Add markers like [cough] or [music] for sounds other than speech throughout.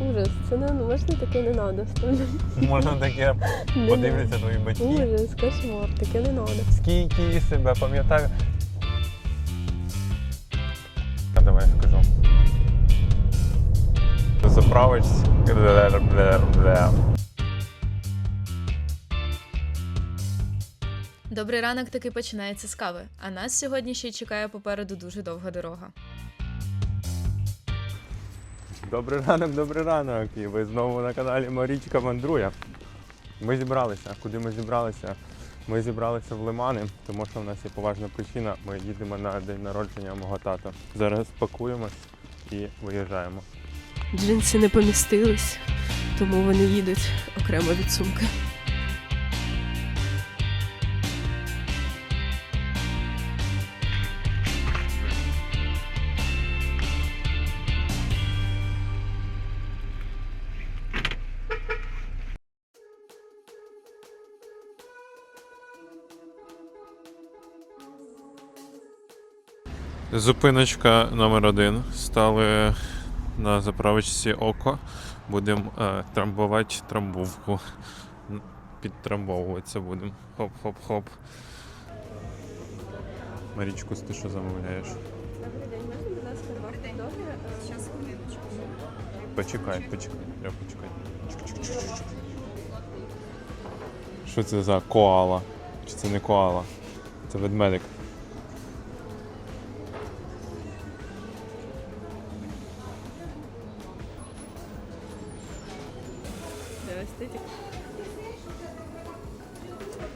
Ужас, це не ну, можна таке не треба ставити. Можна таке [laughs] Не подивляться твої батьки. надо. Ужас, кошмар, таке не треба. Скільки себе пам'ятаю. А давай я скажу. Заправочці. Добрий ранок таки починається з кави, а нас сьогодні ще й чекає попереду дуже довга дорога. Добрий ранок, добрий ранок. І ви знову на каналі Марічка Мандрує. Ми зібралися. Куди ми зібралися? Ми зібралися в Лимани, тому що в нас є поважна причина. Ми їдемо на день народження мого тата. Зараз пакуємось і виїжджаємо. Джинси не помістились, тому вони їдуть окремо від сумки. Зупиночка номер один. Стали на заправочці Око. Будемо е, трамбувати трамбовку. Підтрамбовуватися будемо. Хоп-хоп-хоп. Марічку, ти що замовляєш? Добрий день, можна, хвилиночку. Почекай, почекай, треба почекай. Що це за коала? Чи це не коала? Це ведмедик. Це естетик.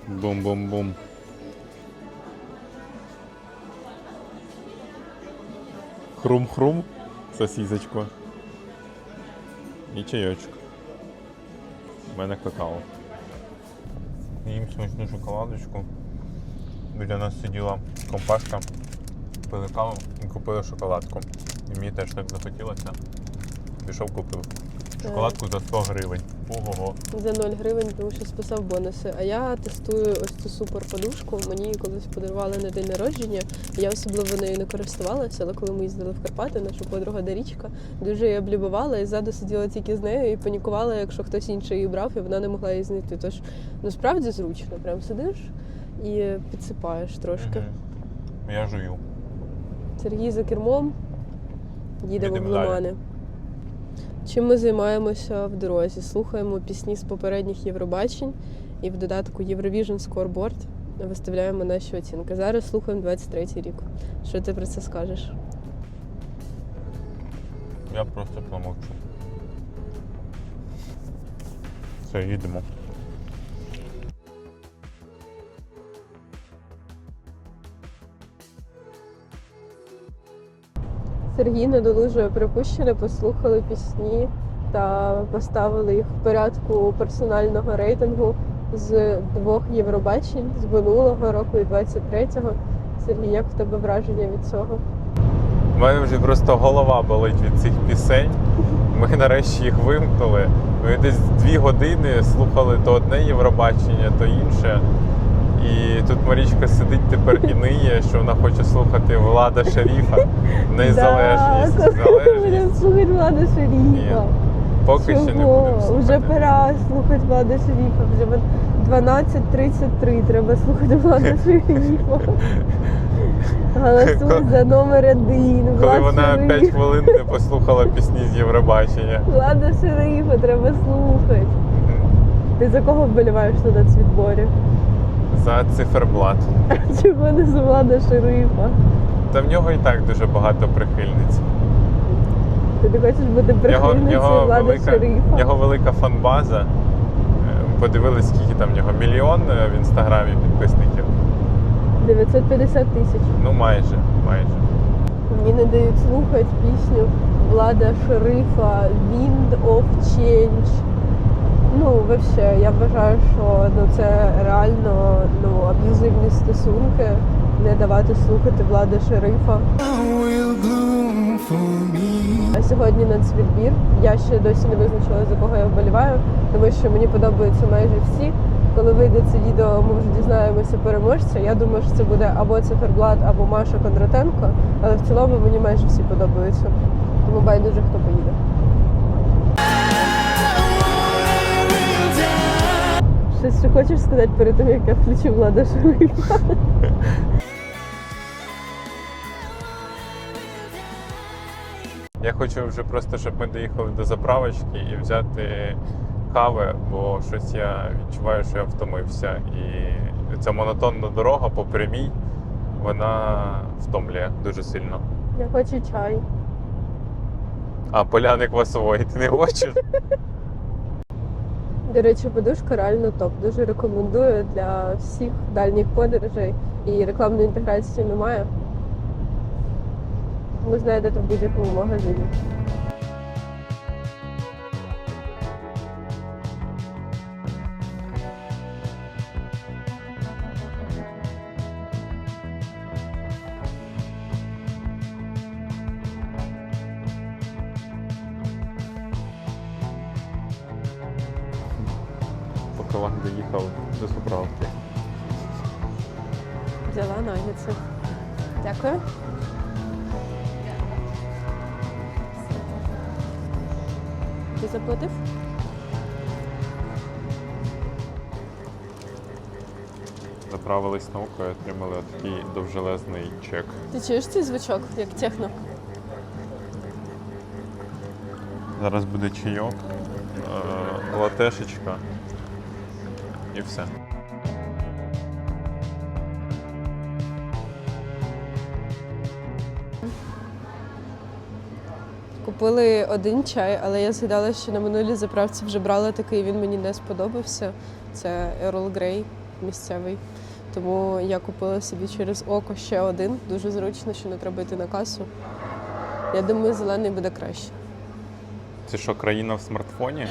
Бум-бум-бум. Хрум-хрум. Сосісочку. І чайочок. У мене какао. Їм смачну шоколадочку. Біля нас сиділа компашка, пили каву і купили шоколадку. І мені теж так захотілося. Пішов купив. Шоколадку за 100 гривень. Ого-го. За 0 гривень, тому що списав бонуси. А я тестую ось цю супер подушку. Мені її колись подарували на день народження. Я особливо нею не користувалася, але коли ми їздили в Карпати, наша подруга Дарічка дуже її облюбувала і ззаду сиділа тільки з нею і панікувала, якщо хтось інший її брав, і вона не могла її знайти. Тож ну справді зручно. Прям сидиш і підсипаєш трошки. Мгм. Я жую. Сергій за кермом. Їдемо в. Лимани. Чим ми займаємося в дорозі? Слухаємо пісні з попередніх Євробачень і в додатку Eurovision Scoreboard виставляємо наші оцінки. Зараз слухаємо 23-й рік. Що ти про це скажеш? Я просто промовчу. Все, їдемо. Сергій недолужує припущене, послухали пісні та поставили їх в порядку персонального рейтингу з двох Євробачень з минулого року і 23-го. Сергій, як в тебе враження від цього? У мене вже просто голова болить від цих пісень. Ми нарешті їх вимкнули. Ми десь дві години слухали то одне Євробачення, то інше. І тут Марічка сидить тепер і ниє, що вона хоче слухати Влада Шаріфа. [laughs] Незалежність. Будемо слухати Влада Шаріфа. Поки що не будемо слухати. пора слухати Влада Шаріфа. Вже 12.33 треба слухати Влада [laughs] Шаріфа. Голосуй за номер один. Коли вона Шариф. 5 хвилин не послухала пісні з Євробачення. Влада Шарифа треба слухати. Ти за кого вболіваєш на нацвідборі? За циферблат. [laughs] Чого не за Влада Шарифа? Та в нього і так дуже багато прихильниць. Ти не хочеш бути прихильницею Влада велика, Шарифа? його велика фанбаза. Е, Подивились, скільки там в нього мільйон е, в інстаграмі підписників. 950 тисяч. Ну майже, майже. Мені не дають слухати пісню Влада Шерифа Wind of Change. Ну, вообще, я вважаю, що ну, це реально ну, аб'юзивні стосунки. Не давати слухати Влада Шерифа. А сьогодні нацвідбір. Я ще досі не визначила, за кого я вболіваю, тому що мені подобаються майже всі. Коли вийде це відео, ми вже дізнаємося переможця. Я думаю, що це буде або Циферблат, або Маша Кондратенко. Але в цілому мені майже всі подобаються. Тому байдуже хто поїде. Щось ще хочеш сказати перед тим, як я включу влада Шурика? Я хочу вже просто, щоб ми доїхали до заправочки і взяти кави, бо щось я відчуваю, що я втомився. І ця монотонна дорога по прямій, вона втомлює дуже сильно. Я хочу чай. А поляни квасової ти не хочеш? До речі, подушка реально топ. Дуже рекомендую для всіх дальніх подорожей. І рекламної інтеграції немає. Ви знайдете в будь-якому магазині. Ти заплатив? Заправились наукою, отримали такий довжелезний чек. Ти чуєш цей звучок, як техно? Зараз буде чайок, е, латешечка і все. Купили один чай, але я згадала, що на минулій заправці вже брала такий, він мені не сподобався. Це Earl Grey місцевий. Тому я купила собі через око ще один. Дуже зручно, що не треба йти на касу. Я думаю, зелений буде краще. Це що, країна в смартфоні?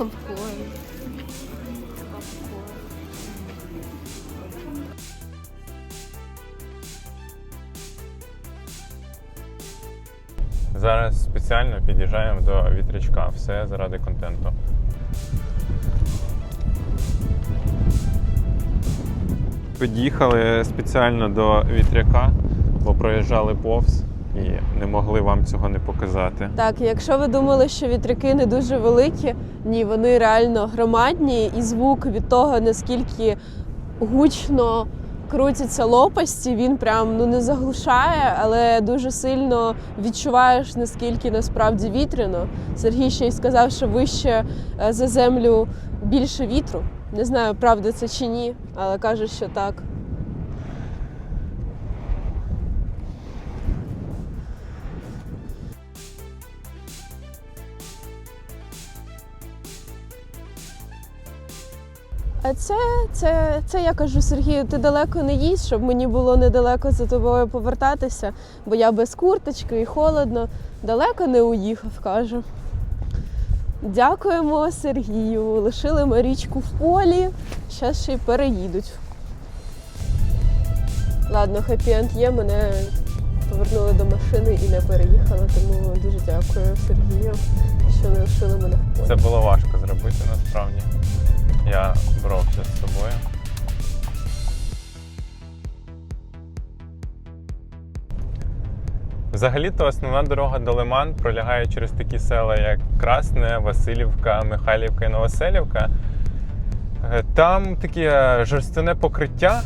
Попкорн. Зараз спеціально під'їжджаємо до вітрячка. Все заради контенту. Під'їхали спеціально до вітряка, бо проїжджали повз не могли вам цього не показати. Так, якщо ви думали, що вітряки не дуже великі, ні, вони реально громадні, і звук від того, наскільки гучно крутяться лопасті, він прям ну не заглушає, але дуже сильно відчуваєш, наскільки насправді вітряно. Сергій ще й сказав, що вище е, за землю більше вітру. Не знаю, правда це чи ні, але каже, що так. А це, це, це я кажу Сергію, ти далеко не їдь, щоб мені було недалеко за тобою повертатися, бо я без курточки і холодно. Далеко не уїхав, кажу. Дякуємо Сергію. Лишили Марічку в полі. Зараз ще й переїдуть. Ладно, хеппі-енд є, мене повернули до машини і не переїхали, тому дуже дякую Сергію, що не лишили мене в полі. Це було важко зробити насправді. Я боровся з собою. Взагалі-то основна дорога до Лиман пролягає через такі села, як Красне, Васильівка, Михайлівка і Новоселівка. Е, Там таке жорстяне покриття,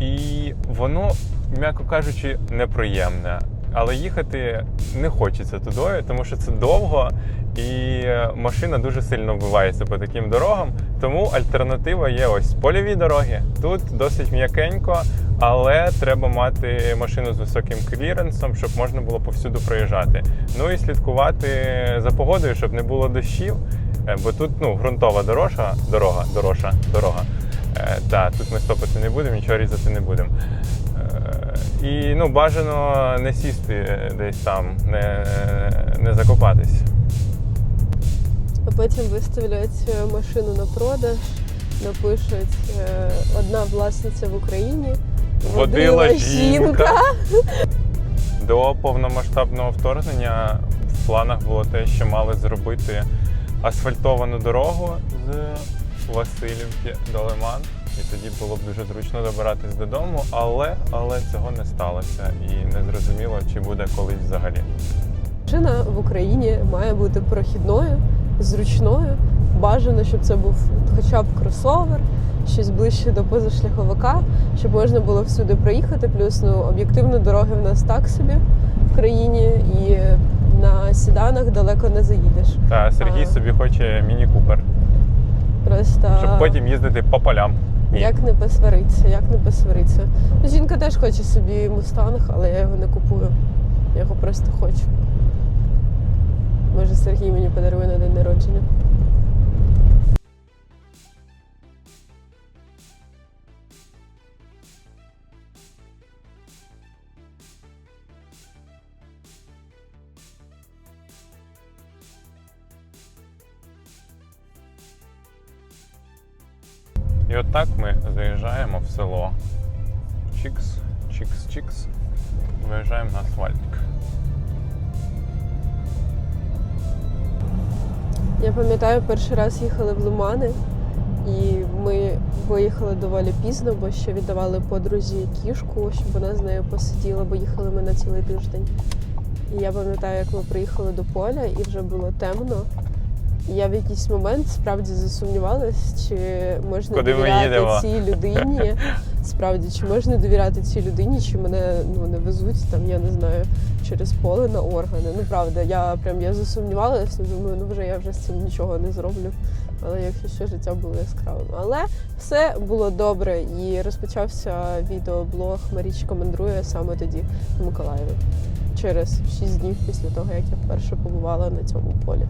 і воно, м'яко кажучи, неприємне. Але їхати не хочеться туди, тому що це довго і машина дуже сильно вбивається по таким дорогам. Тому альтернатива є ось польові дороги. Тут досить м'якенько, але треба мати машину з високим кліренсом, щоб можна було повсюду проїжджати. Ну і слідкувати за погодою, щоб не було дощів. Е, Бо тут ну, ґрунтова дорожа, дорога, дорожа, дорога. Е, та, тут ми стопити не будемо, нічого різати не будемо. І ну, бажано не сісти десь там, не, не закопатись. А потім виставлять е, машину на продаж напишуть е, одна власниця в Україні. Водила жінка. До повномасштабного вторгнення в планах було те, що мали зробити асфальтовану дорогу з Васильівки до Лиман. І тоді було б дуже зручно добиратись додому, але, але цього не сталося. І не зрозуміло, чи буде колись взагалі. Машина в Україні має бути прохідною, зручною. Бажано, щоб це був хоча б кросовер, щось ближче до позашляховика, щоб можна було всюди проїхати. Плюс ну, об'єктивно дороги в нас так собі в країні, і на сіданах далеко не заїдеш. Та Сергій А. собі хоче міні-купер, Просто щоб потім їздити по полям. Як не посваритися, як не посваритися. Ну, жінка теж хоче собі мустанг, але я його не купую. Я його просто хочу. Може, Сергій мені подарує на день народження. І отак ми заїжджаємо в село. Чікс, чікс, чікс. Виїжджаємо на асфальтик. Я пам'ятаю, перший раз їхали в Лимани, і ми виїхали доволі пізно, бо ще віддавали подрузі кішку, щоб вона з нею посиділа, бо їхали ми на цілий тиждень. І я пам'ятаю, як ми приїхали до поля, і вже було темно. Я в якийсь момент справді засумнівалась, чи можна Куди довіряти цій людині. [laughs] Справді, чи можна довіряти цій людині, чи мене ну не везуть там, я не знаю, через поле на органи. Ну правда, я прям я засумнівалася, думаю, ну вже я вже з цим нічого не зроблю. Але якщо що, життя було яскравим. Але все було добре і розпочався відеоблог Марічка мандрує саме тоді в Миколаєві. Через 6 днів після того, як я вперше побувала на цьому полі.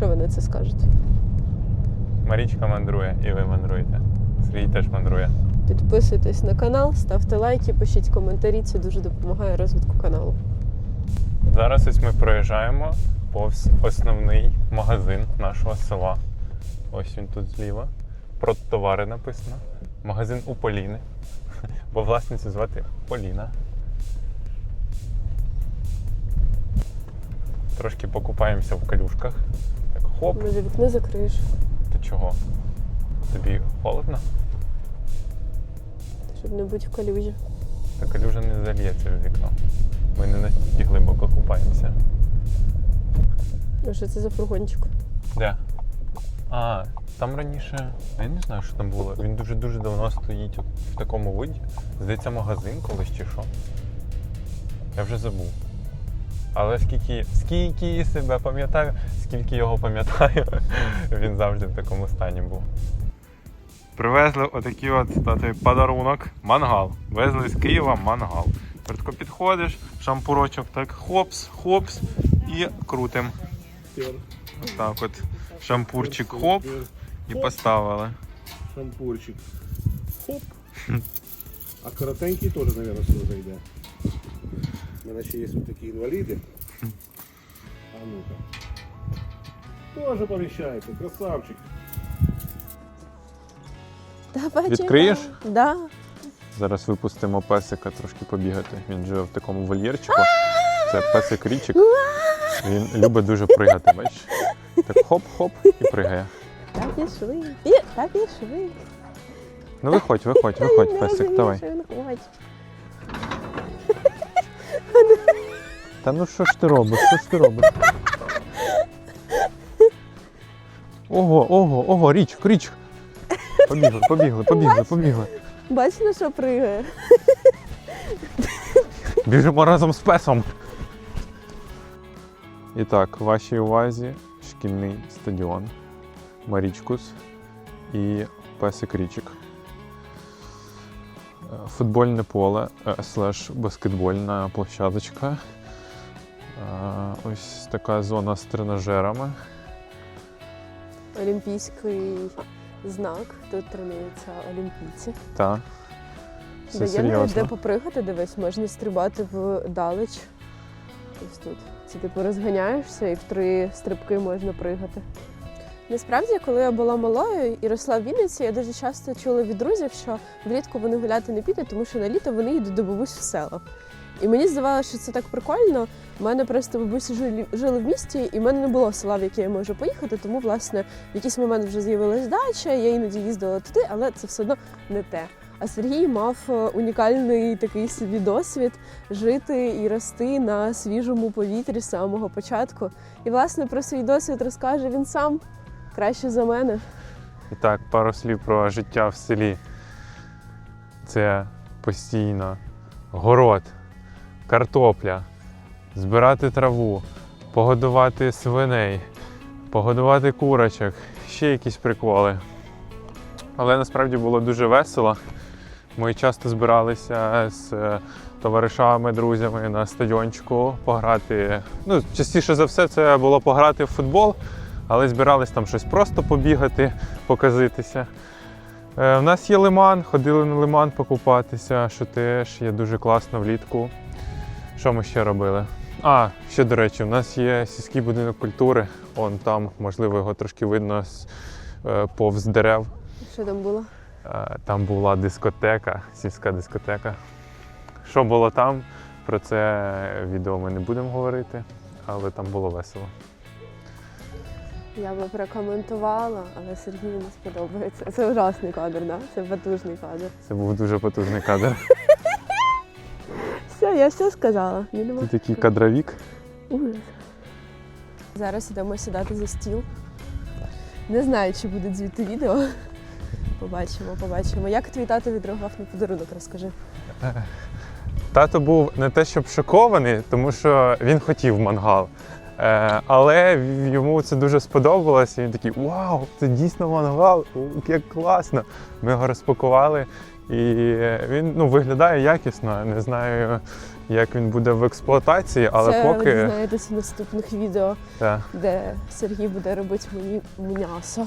Що ви на це скажете? Марічка мандрує і ви мандруєте. Сергій теж мандрує. Підписуйтесь на канал, ставте лайки, пишіть коментарі. Це дуже допомагає розвитку каналу. Зараз ось ми проїжджаємо повз основний магазин нашого села. Ось він тут зліва. Про товари написано. Магазин у Поліни. [laughs] Бо власницю звати Поліна. Трошки покупаємося в калюшках. Хоп. Може, вікно закриєш, Ти чого? Тобі холодно? щоб не бути в калюжі. Та калюжа не зальється в вікно. Ми не настільки глибоко купаємося. Ну, що це за фургончик? Де? А, там раніше. Я не знаю, що там було. Він дуже-дуже давно стоїть в такому виді. Здається, магазин колись чи що. Я вже забув. Але скільки, скільки себе пам'ятаю, скільки його пам'ятаю, [laughs] він завжди в такому стані був. Привезли отакий от татові подарунок. Мангал. Везли з Києва мангал. Тепер підходиш, шампурочок так хопс, хопс і крутим. Так от шампурчик хоп і поставили. Шампурчик. Хоп. А коротенький тоже, наверное, сюда зайде. У мене ще є ось такі інваліди. А ну-ка. Тоже поміщається, красавчик. Давай, Відкриєш? Да. Зараз випустимо песика трошки побігати. Він живе в такому вольєрчику. Це песик річик. Він любить дуже пригати, бачиш? Так хоп-хоп і пригає. Та пішли. Пі- Та пішли. Ну виходь, виходь, виходь, песик, давай. він хоче. Та ну що ж ти робиш? Що ж ти робиш? Ого, ого, ого, річк, річк. Побігли, побігли, побігли, побігли. Бач, на що пригає. Біжимо разом з песом. І так, вашій увазі шкільний стадіон Марічкус і песик Річик. Е, Футбольне поле е, слеш баскетбольна площадочка. Ось така зона з тренажерами. Олімпійський знак. Тут тренуються олімпійці. Та. Все Де є навіть де серйозно. попригати, дивись, можна стрибати вдалеч. Ось тут. Це типу розганяєшся і в три стрибки можна пригати. Насправді, коли я була малою і росла в Вінниці, я дуже часто чула від друзів, що влітку вони гуляти не підуть, тому що на літо вони йдуть до бабусь в село. І мені здавалося, що це так прикольно. У мене просто бабусі жили, жили в місті, і в мене не було села, в яке я можу поїхати. Тому, власне, в якийсь момент вже з'явилась дача, я іноді їздила туди, але це все одно не те. А Сергій мав е, унікальний такий собі досвід жити і рости на свіжому повітрі з самого початку. І, власне, про свій досвід розкаже він сам краще за мене. І так, пару слів про життя в селі. Це постійно город, картопля, збирати траву, погодувати свиней, погодувати курочок, ще якісь приколи. Але насправді було дуже весело. Ми часто збиралися з е, товаришами, друзями на стадіончику пограти. Ну, частіше за все, це було пограти в футбол, але збирались там щось просто побігати, показитися. Е, У нас є лиман, ходили на лиман покупатися, що теж є дуже класно влітку. Що ми ще робили? А, ще до речі, у нас є сільський будинок культури. Он там, можливо, його трошки видно з, е, повз дерев. Що там було? Е, Там була дискотека, сільська дискотека. Що було там, про це відео ми не будемо говорити, але там було весело. Я би прокоментувала, але Сергію не сподобається. Це ужасний кадр, да? Це потужний кадр. Це був дуже потужний кадр. [laughs] Все, я все сказала. Ти такий кадровік. Ужас. Зараз йдемо сідати за стіл. Не знаю, чи буде звідти відео. Побачимо, побачимо. Як твій тато відреагував на подарунок, розкажи. Тато був не те, щоб шокований, тому що він хотів мангал. Е, але йому це дуже сподобалось. І він такий: Вау, це дійсно мангал! Як класно! Ми його розпакували, і він ну, виглядає якісно. Не знаю, як він буде в експлуатації, але Це ви поки дізнаєтесь в наступних відео, та, де Сергій буде робити мені м'ясо.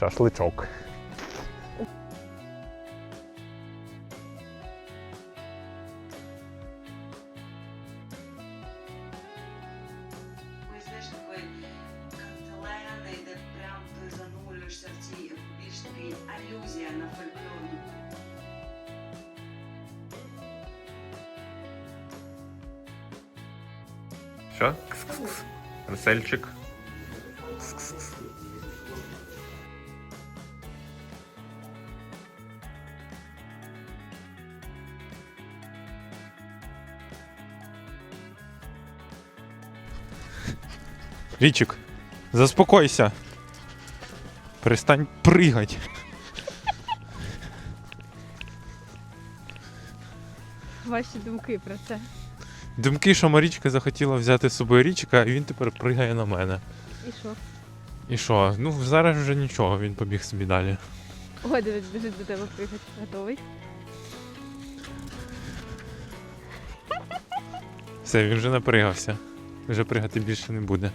шашличок. Русельчик. Річик, заспокойся. Перестань пригать. Ваші думки про це. Думки, що Марічка захотіла взяти з собою річика, і він тепер пригає на мене. І що? І що? Ну зараз вже нічого, він побіг собі далі. Ой, дивись, біжить до тебе пригать. Готовий? Все, він вже напригався. Вже пригати більше не буде.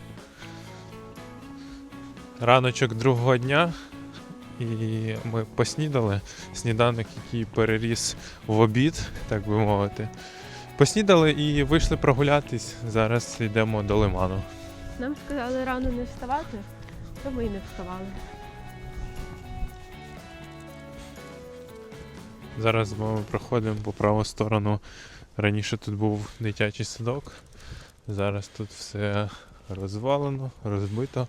Раночок другого дня, і ми поснідали. Сніданок, який переріс в обід, так би мовити. Поснідали і вийшли прогулятись. Зараз йдемо до лиману. Нам сказали рано не вставати, то ми й не вставали. Зараз ми проходимо по праву сторону. Раніше тут був дитячий садок. Зараз тут все розвалено, розбито.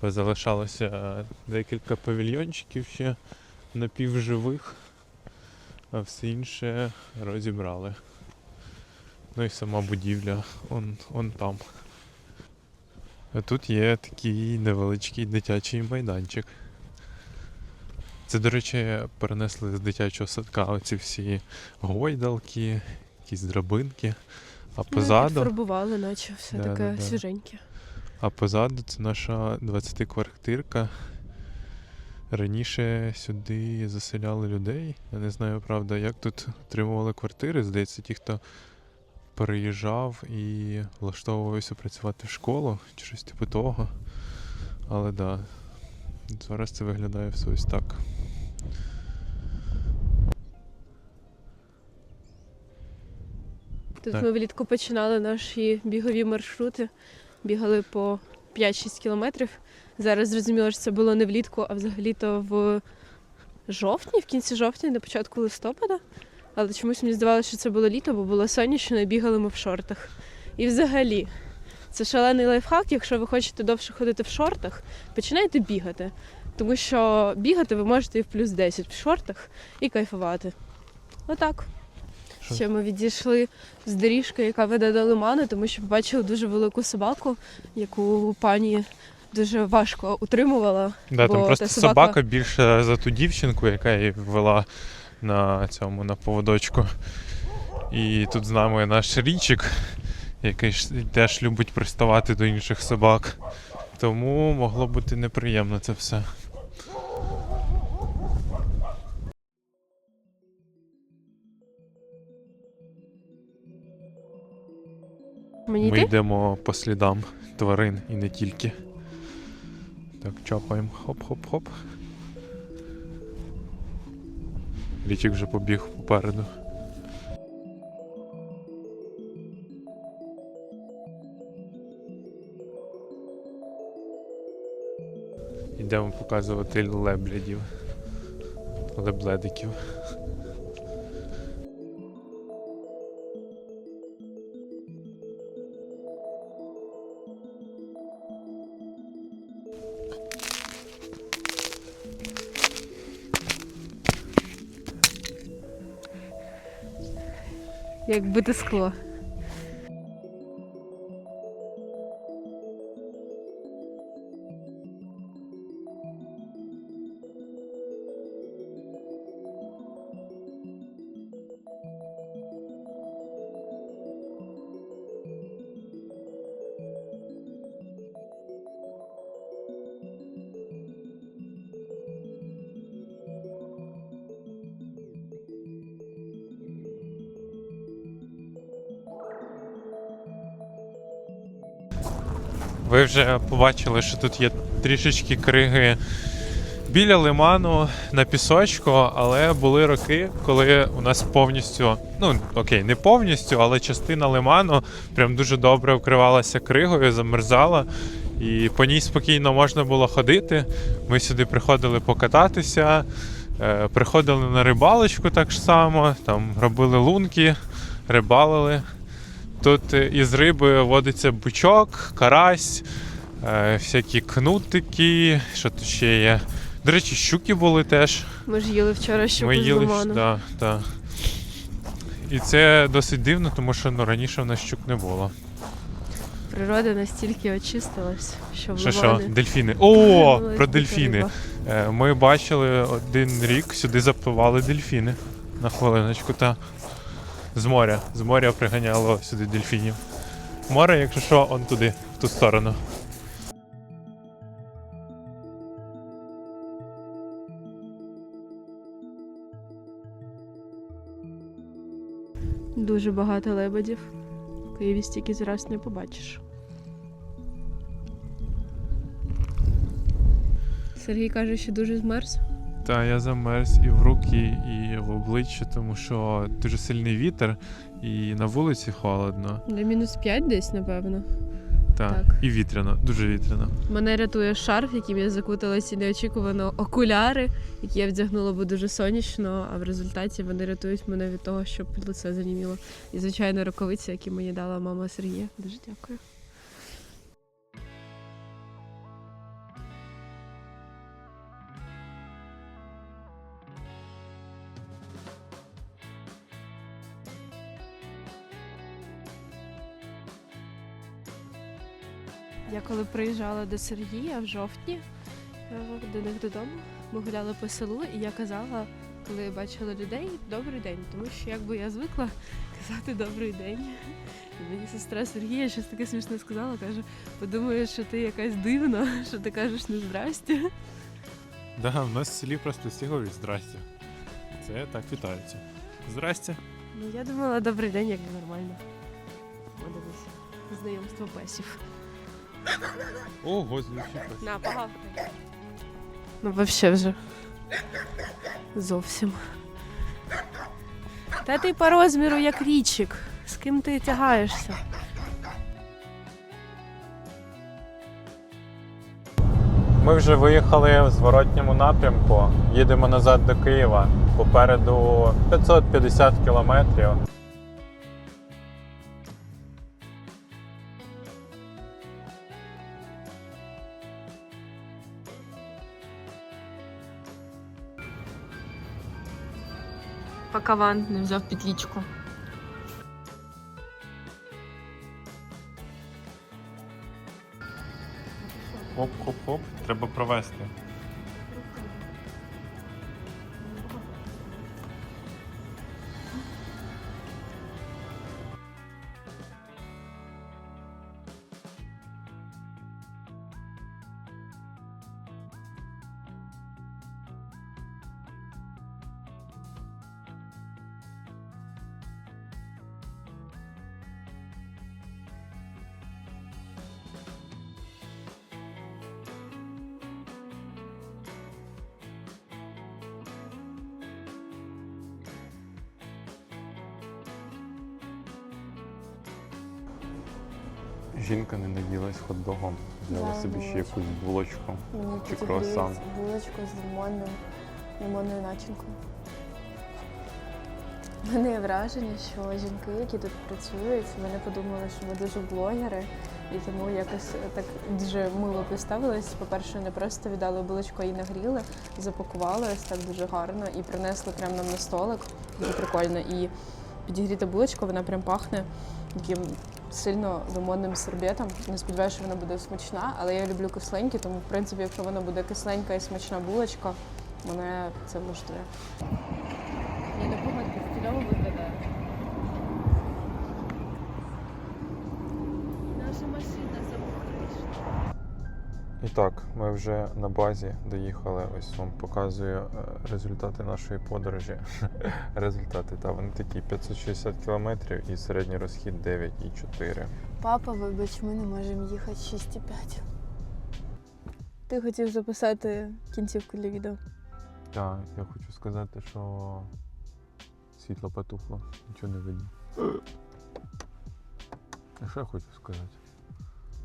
Позалишалося декілька павільйончиків ще напівживих, а все інше розібрали. Ну і сама будівля, он, он там. А тут є такий невеличкий дитячий майданчик. Це, до речі, перенесли з дитячого садка оці всі гойдалки, якісь драбинки. А Ну, позаду, підфарбували, наче все Да, таке да, да. свіженьке. а позаду це наша 20-квартирка. Раніше сюди заселяли людей. Я не знаю, правда, як тут отримували квартири. Здається, ті, хто переїжджав і влаштовувався працювати в школу чи щось типу того. Але да, зараз це виглядає все ось так. Тут Так. ми влітку починали наші бігові маршрути, бігали по 5-6 кілометрів. Зараз зрозуміло, що це було не влітку, а взагалі-то в жовтні, в кінці жовтня, на початку листопада. Але чомусь мені здавалося, що це було літо, бо було сонячно і бігали ми в шортах. І взагалі, це шалений лайфхак. Якщо ви хочете довше ходити в шортах, починайте бігати. Тому що бігати ви можете і в плюс 10 в шортах і кайфувати. Отак. Що? Ще ми відійшли з доріжки, яка веде до лиману, тому що побачили дуже велику собаку, яку пані дуже важко утримувала. Да, бо там просто та собака... більше за ту дівчинку, яка її вела на цьому на поводочку. І тут з нами наш річик, який теж любить приставати до інших собак. Тому могло бути неприємно це все. Мені Ми йти? йдемо по слідам тварин і не тільки. Так, чапаємо. Хоп-хоп-хоп. Річик вже побіг попереду. Йдемо показувати леблядів. Лебледиків. Як бити скло. Ви вже побачили, що тут є трішечки криги біля лиману на пісочку, але були роки, коли у нас повністю, ну окей, не повністю, але частина лиману прям дуже добре вкривалася кригою, замерзала. І по ній спокійно можна було ходити. Ми сюди приходили покататися, е, приходили на рибалочку так само, там робили лунки, рибалили. Тут із риби водиться бичок, карась, е, всякі кнутики, що тут ще є. До речі, щуки були теж. Ми ж їли вчора щуку Ми з їли. лиману. Да, да. І це досить дивно, тому що ну, раніше в нас щук не було. Природа настільки очистилась, що в Що що, дельфіни. О, про дельфіни. Е, Ми бачили один рік, сюди запливали дельфіни. На хвилиночку, та з моря. З моря приганяло сюди дельфінів. Море, якщо що, он туди, в ту сторону. Дуже багато лебедів. В Києві стільки зараз не побачиш. Сергій каже, що дуже змерз. Та я замерз і в руки, і в обличчя, тому що дуже сильний вітер, і на вулиці холодно. Для мінус 5 десь, напевно. Та, Так. І вітряно, дуже вітряно. Мене рятує шарф, яким я закуталась і неочікувано окуляри, які я вдягнула, бо дуже сонячно, а в результаті вони рятують мене від того, щоб лице заніміло. І, звичайно, рукавиці, які мені дала мама Сергія. Дуже дякую. Я коли приїжджала до Сергія в жовтні е, до них додому, ми гуляли по селу, і я казала, коли бачила людей, добрий день, тому що якби я звикла [laughs] казати добрий день. І мені сестра Сергія щось таке смішне сказала, каже, подумаєш, що ти якась дивна, [laughs] що ти кажеш не здрасте. Да, в нас в селі просто всі говорять здрасте. Це так вітаються. Здрасте. Ну я думала, добрий день, якби нормально. Подивися. Знайомство песів. Ого, звучить. На, погавкай. Ну, вообще вже. Зовсім. Та ти по розміру як річик. З ким ти тягаєшся? Ми вже виїхали в зворотньому напрямку. Їдемо назад до Києва. Попереду 550 кілометрів. Поки Ван не взяв петличку. Хоп-хоп-хоп. Треба провести. Жінка не наїлась хот-догом, взяла Да, собі ще булочку. якусь булочку. Мені Чи круасан? гріють булочку з лимонним, лимонною начинкою. У мене є враження, що жінки, які тут працюють, вони подумали, що ми дуже блогери, і тому якось так дуже мило поставились. По-перше, не просто віддали булочку, її нагріли, запакували ось так дуже гарно і принесли прямо нам на столик. Дуже прикольно. І підігріта булочка, вона прям пахне таким сильно лимонним сербетом. Не сподіваюся, що вона буде смачна, але я люблю кисленькі, тому в принципі, якщо вона буде кисленька і смачна булочка, мене це влаштує. Я не погодьте, стильово виглядає. Наша машина запухліша. І так, ми вже на базі доїхали. Ось вам показую е, результати нашої подорожі. [laughs] результати, та вони такі 560 кілометрів і середній розхід 9,4. Папа, вибач, ми не можемо їхати 6,5. Ти хотів записати кінцівку для відео. Так, я хочу сказати, що світло потухло, нічого не видно. [gasps] А що я хочу сказати?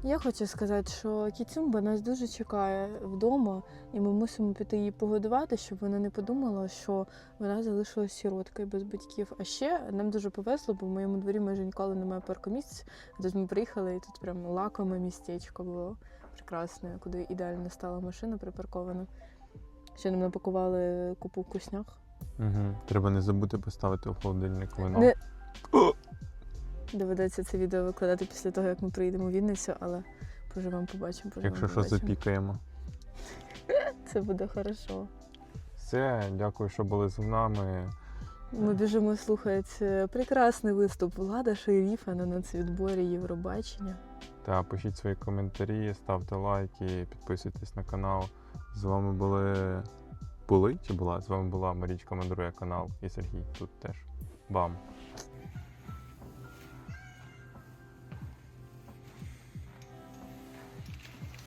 Я хочу сказати, що Кіцюмба нас дуже чекає вдома, і ми мусимо піти її погодувати, щоб вона не подумала, що вона залишилась сіроткою без батьків. А ще нам дуже повезло, бо в моєму дворі майже ніколи немає паркомісць. А Тут ми приїхали, і тут прям лакоме містечко було прекрасне, куди ідеально стала машина припаркована. Ще нам напакували купу вкусняк. Угу. Треба не забути поставити у холодильник вино. Не- Доведеться це відео викладати після того, як ми приїдемо в Вінницю, але поживемо, побачимо. поживемо, Якщо що, побачимо. запікаємо. [laughs] Це буде хорошо. Все, дякую, що були з нами. Ми біжимо слухати прекрасний виступ Влада Шеріфа на нацвідборі Євробачення. Та пишіть свої коментарі, ставте лайки, підписуйтесь на канал. З вами були. Були чи була? З вами була Марічка Мандруя канал і Сергій тут теж. Бам!